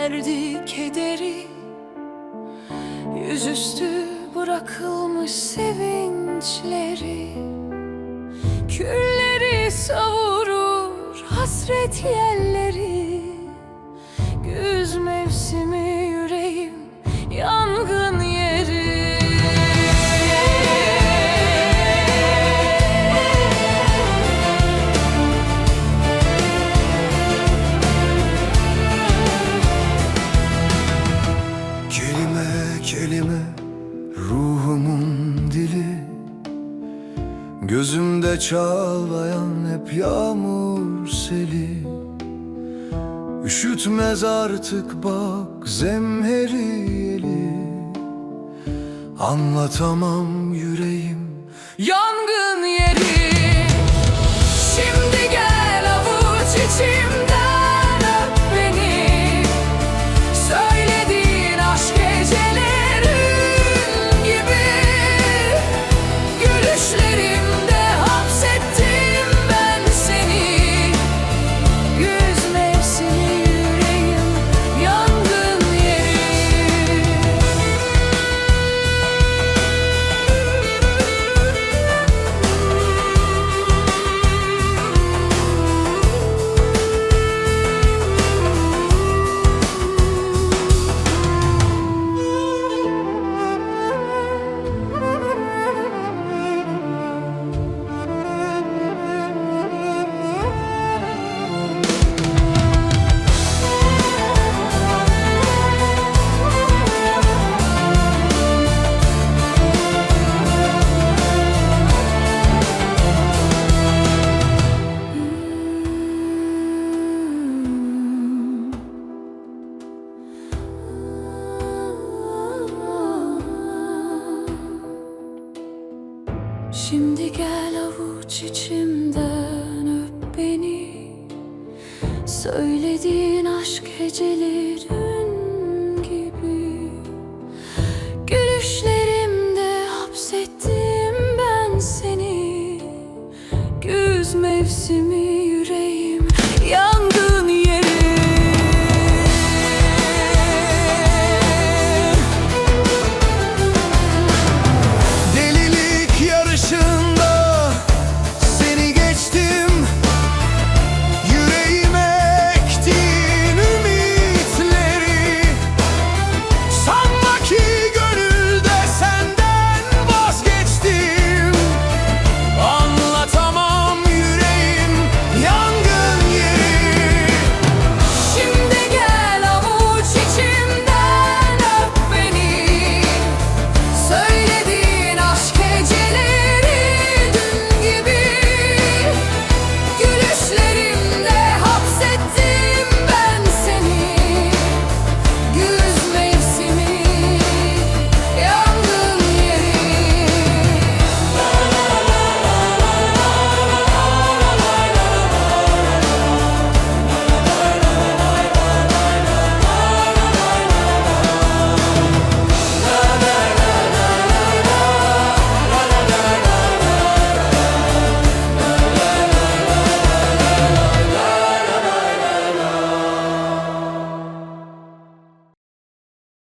verdi kederi. Yüzüstü bırakılmış sevinçleri. Külleri savurur hasret yelleri Gözümde çağlayan hep yağmur seli. Üşütmez artık bak zemheriyeli Anlatamam yüreğim Yangın yeri Şimdi gel avuç içimden öp beni. Söylediğin aşk geceleri